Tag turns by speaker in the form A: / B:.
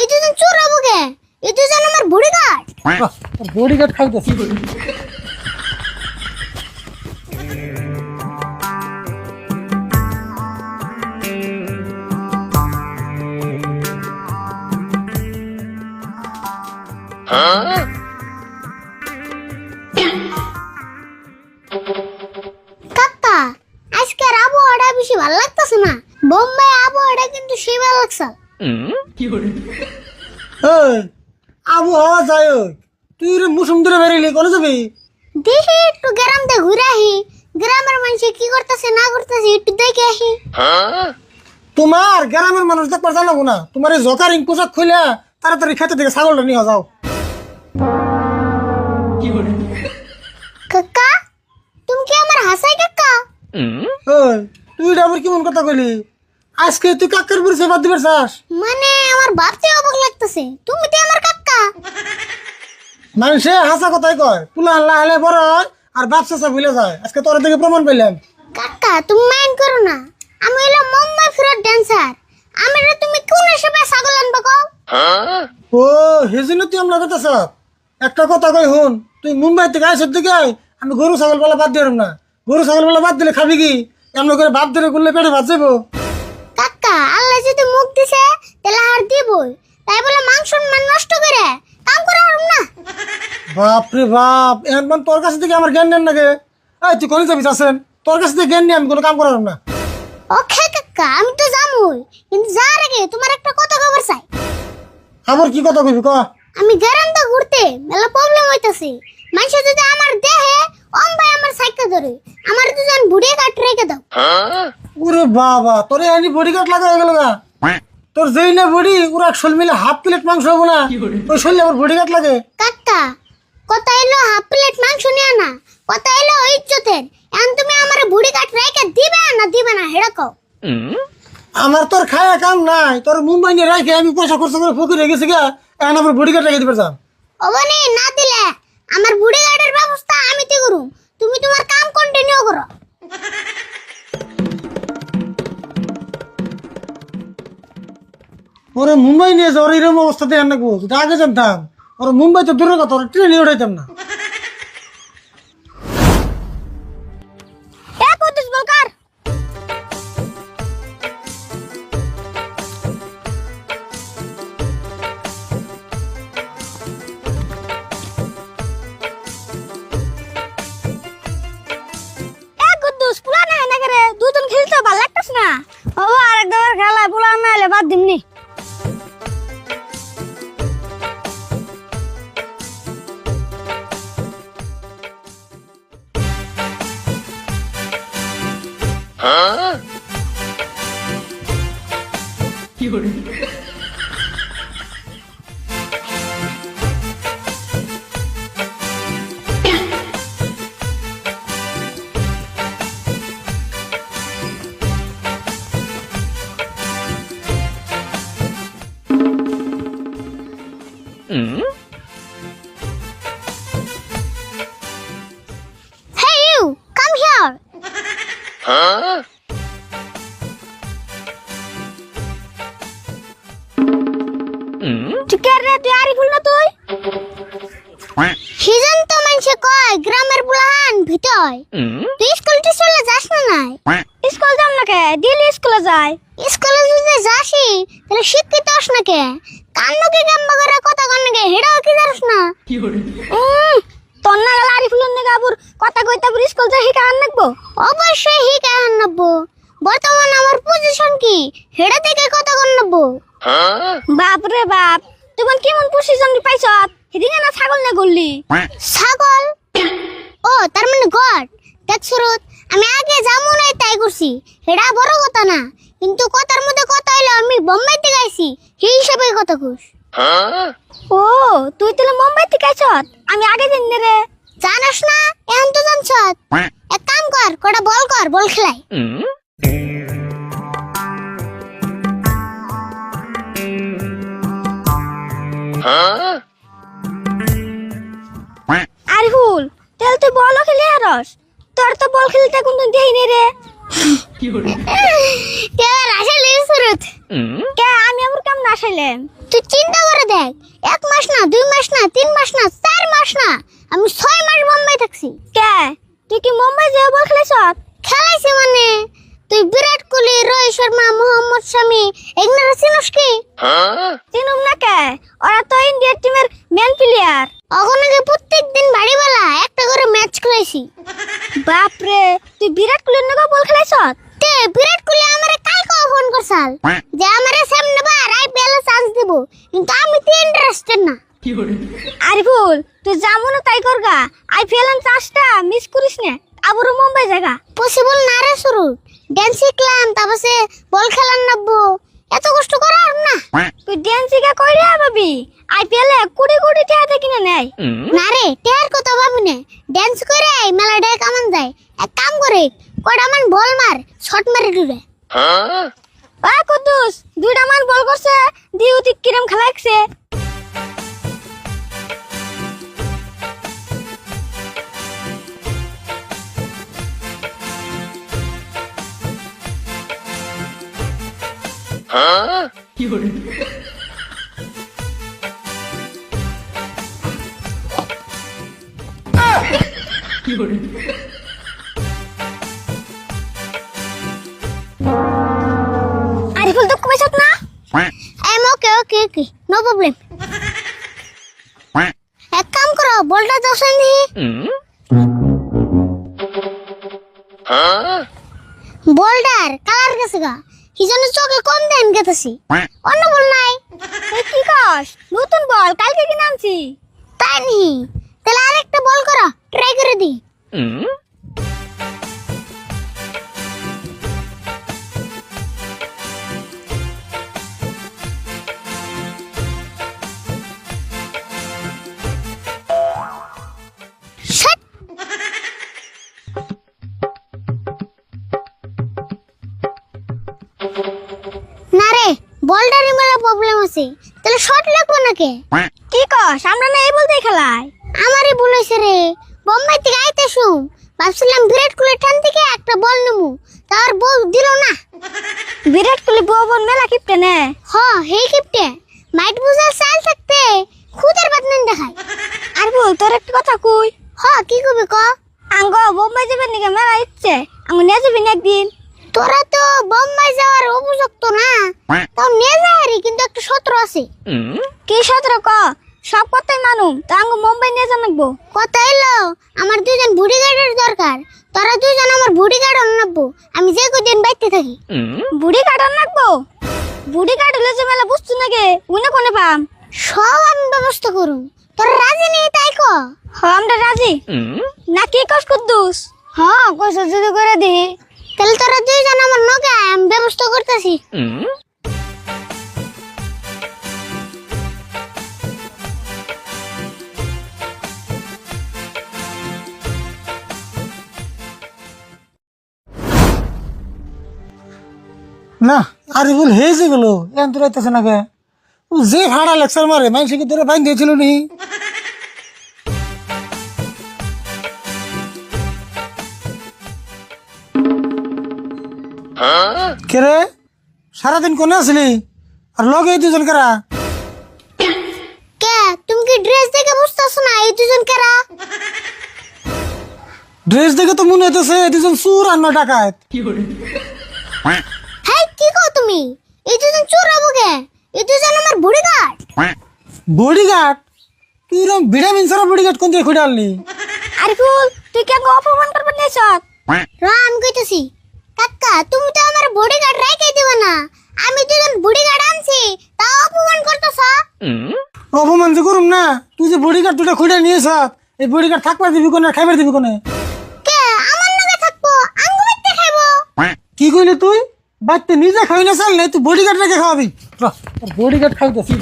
A: এই দুজন চোর হব কে এই দুজন আমার বুড়ি গাছ
B: বডি গার্ড খাইতেছি
A: কাকা লাগছে
B: এই আবহাওয়া যায়। তুই রে মুসুম ধরে বেরিয়ে কোনে যাবি?
A: দেখি একটু গ্রামতে ঘুরে আসি গ্রামের মানুষ কি করতেছে না করতেছে একটু দেখে আসি
B: তোমার গ্রামের মানুষ দেখবার জানাব না? তোমার এই জকারিং পোশাক খুলে তাড়াতাড়ি খেতে থেকে ছাগলটা নিয়ে যাও।
A: কাকা তুমি কি আমার হাসাই কাকা?
B: তুই আবার কেমন কথা কইলি? আজকে তুই কাকের পরিচয় বাদ দিবার চাস?
A: মানে আমার ভাবতে অবাক লাগতেছে। তুমি তো আমার কাকা।
B: মানুষে হাসা কথাই কয় তুলা আল্লাহ হলে বড় হয়, আর বাপ চাষা ভুলে যায়। আজকে তোর থেকে প্রমাণ পেলাম।
A: কাকা তুমি মাইন্ড করো না। আমি হলো মুম্বাই ফেরত ড্যান্সার আমি রে তুমি কোন হিসেবে ছাগল আনবা কও?
B: ও হেজিনো তুই আমরা কথা সব। একটা কথা কই হুন তুই মুম্বাই থেকে আইসর দিকে আমি গরু ছাগল বেলা বাদ দিলাম না। গরু ছাগল বেলা বাদ দিলে খাবি কি? এমন করে বাদ দিলে করলে পেটে ভাত যাব
A: কাকা আল্লাহ যদি মুখ দিছে তাহলে আর দিবই। তাই বলে মাংস মান নষ্ট করে কাম করা হারুম না।
B: বাপ রে বাপ এখন তোর কাছে থেকে আমার জ্ঞান নেন নাকি? এই তুই কোন যাবি আছেন তোর কাছে থেকে জ্ঞান নিয়ে আমি কোনো কাম করার না।
A: ওকে কাকা আমি তো জামুই কিন্তু যার আগে তোমার একটা কথা খবর চাই।
B: আবার কি কথা কইবি ক?
A: আমি গ্যারান্টা ঘুরতে মেলা প্রবলেম হইতাছে। মানুষ যদি আমার দেহে অম ভাই আমার সাইকেল ধরে আমার দুজন বুড়ে কাট রেখে দাও।
B: ওরে বাবা তোরে আনি লাগা হয়ে গেল গা। তোর যেই না বডি ওরা শোল মিলে হাফ প্লেট মাংস হব না। ওই শরীরে আবার লাগে।
A: কাকা কথা এলো হাফ প্লেট মাংস নিয়ে না কথা এলো ইজ্জতের। এখন তুমি আমার বুড়ি কাট রেখে দিবে না দিবে না হেড়া কও।
B: আমার তোর খায়া কাম নাই। তোর মুম্বাই নিয়ে রাখে আমি পয়সা খরচ করে ফকির হয়ে গেছি গা। এখন আমার বডি গার্ড রেখে দিবে যাম
A: অবনি না দিলে আমার বুড়ি
B: ওরে মুম্বাই নিয়ে যাওয়ার এরকম অবস্থাতে আন নাকবো যদি আগে জানতাম, ওরা মুম্বাই তো দূরের কথা, ওরা ট্রেনে উঠাইতাম না।
A: এ কুদ্দুস বলকার এ কুদ্দুস, পুলা না না করে দুজন খেলতে ভালো লাগতাছ না। ও আরেকবার খেলা, পুলা না হলে বাদ দিমনি। Huh? রে তুই আরিফুল না তুই? সিজন তো মানুষে কয় গ্রামের বুলাহান ভিতয় তুই স্কুল টিস্কুলে যাস না নাই? স্কুল যাম না কে? স্কুলে যাই। স্কুলে যদি যাসি তাহলে শিক্ষিত হস না কে? কান্নকে গাম্বা করে কথা কন কে? হেডাও কি জানিস না? উম, তোর না গেলে আরিফুল না গাবুর কথা কইতে বুর স্কুল যাই হিকা আন নাকবো? অবশ্যই হিকা আন নাকবো। বর্তমান আমার পজিশন কি? হেডা থেকে কথা কন নাকবো? বাপ রে বাপ তুমি কেমন পজিশন পাইছ? সেদিকে না ছাগল না গল্লি ছাগল? ও তার মানে গড। দেখ সুরত আমি আগে যেমন হয় তাই করছি এটা বড় কথা না। কিন্তু কথার মধ্যে কথা হইল আমি বোম্বাই থেকে আইছি সেই হিসাবে কথা কুস ও তুই তাহলে মুম্বাই থেকে আইছ আমি আগে জানি রে। জানাস না? এখন তো জানছ এক কাম কর কটা বল কর বল খেলাই। আরিফুল তাহলে তুই বলও খেলে আরস তোর তো বল খেলতে কোনো দেই নে রে। কে আসলে সুরত? কে আমি আবার কেমন আসলাম তুই চিন্তা করে দেখ এক মাস না দুই মাস না তিন মাস না চার মাস না আমি ছয় মাস বোম্বাই থাকছি। কে? তুই কি মুম্বাই যাও বল খেলাইছ খেলাইছি মানে? তুই বিরাট কোহলি রোহিত শর্মা মোহাম্মদ শামি এগুলো চিনস কি? চিনুম না কে? ওরা তো ইন্ডিয়ার টিমের মেন প্লেয়ার ওখানে প্রত্যেক দিন বাড়িবেলা একটা করে ম্যাচ খেলাইছি। বাপরে তুই বিরাট কোহলির নাকি বল খেলাইছ? তে বিরাট কোহলি আমারে কালকে ফোন করছাল। যে আমারে সামনে বার আইপিএল চান্স দেব। কিন্তু আমি তো ইন্টারেস্টেড না। আরে ভুল তুই যেমন তাই করগা আইপিএল চান্সটা মিস করিস না। আবারও মুম্বাই জায়গা পসিবল না রে শুরু। ড্যান্স শিখলাম তারপরে বল খেলার নাববো এত কষ্ট করার না। তুই ড্যান্স শিখা কই রে ভাবি আইপিএল কোটি কোটি টাকা কিনে নেয়। না রে টেয়ার কথা ভাবি না ড্যান্স করে মেলা ডে কামান যায়। এক কাম করে কয়টা মান বল মার শট মারি দূরে। আ কুদ্দুস দুইটা মান বল করছে দিউ তুই কিরম খেলাইছে আরিফুল দুঃখ পাইছত না। M okay okay okay. No problem এক কাম করো বলটা দশান দি বলটার কালার গেছে গা। কি জন্য চোখে কম দেন গেতেছি। অন্য বল নাই। কি কস? নতুন বল কালকে কিনে আনছি। তাই নি? তাহলে আরেকটা বল করো। ট্রাই করে দি Shut. না রে বলটার মেলা প্রবলেম আছে। তাহলে শর্ট লাগবো নাকি? কি কস? আমরা না এই বলতে খেলাই। আমারই ভুল হয়েছে রে। বোম্বাই থেকে আইতে শুম। ভাবছিলাম বিরাট কোহলি ঠান থেকে একটা বল নেব। তার বল দিল না। বিরাট কোহলি বউ বল মেলা কিপটে নে। হ হে কিপটে। মাইট বুঝার চাল থাকতে খুদের বাদ নেন দেখায়। আর বল তোর একটা কথা কই? হ কি কবি ক? আঙ্গ বোম্বাই যাবেন নাকি মেলা ইচ্ছে। আঙ্গ নিয়ে যাবি না একদিন? তোরা তো বোম্বাই যাওয়ার উপযুক্ত না। তাও নিয়ে যাহারি কিন্তু একটা সত্র আছে। কি সত্র ক? সব কথাই মানুম তা আঙ্গ মুম্বাই নিয়ে লাগবো কথা এলো আমার দুজন বুড়ি গার্ডের দরকার। তোরা দুজন আমার বুড়ি গার্ড আনব আমি যে কদিন বাইতে থাকি। বুড়ি গার্ড আনব বুড়ি গার্ড হলে যে মেলা বুঝছ নাকি? উনি কোনে পাম? সব আমি ব্যবস্থা করুম। তোরা রাজি নেই তাই ক? হ আমরা রাজি। না কি কস কুদ্দুস? হ্যাঁ কস যদি করে দি তাহলে তোরা দুইজন আমার নগে আমি ব্যবস্থা করতেছি।
B: না আরে বল হয়েছে গেল? এন তো রাইতেছে না কে? যে ভাড়া লেকচার মারে মানুষকে তোরা বাইন দিয়েছিল নি? কে রে? সারাদিন কোনে আসলি? আর লগে এই দুজন কারা?
A: কে? তুমি কি ড্রেস দেখে বুঝতেছো না এই দুজন কারা?
B: ড্রেস দেখে তো মনে হইতেছে এই দুজন চুর আর না ডাকাত।
A: কি তুমি এই দুজন চোর হব কে? এই দুজন আমার বুড়ি গার্ড
B: বডিগার্ড তুই এরকম ভিটামিন সারা বডিগার্ড কোন দিয়ে আনলি?
A: আরে ফুল তুই কেন অপমান করবে নিয়েছ রাম কইতেছি। কাকা তুমি তো আমার বডি গার্ড রাইখে না। আমি দুজন বডি গার্ড আনছি তা অপমান করতেছ?
B: অপমান যে করুম না তুই যে বডিগার্ড দুটা খুঁড়ে নিয়েছ এই বডিগার্ড থাকবার দিবি কোনে খাইবার দিবি কোনে?
A: কে? আমার লগে থাকব আঙ্গু মিটতে খাইবো।
B: কি কইলি তুই? বাড়িতে নিজে খাই না চাল তুই বডিগার্ড রেখে খাওয়াবি। বডিগার্ড খাইতেছি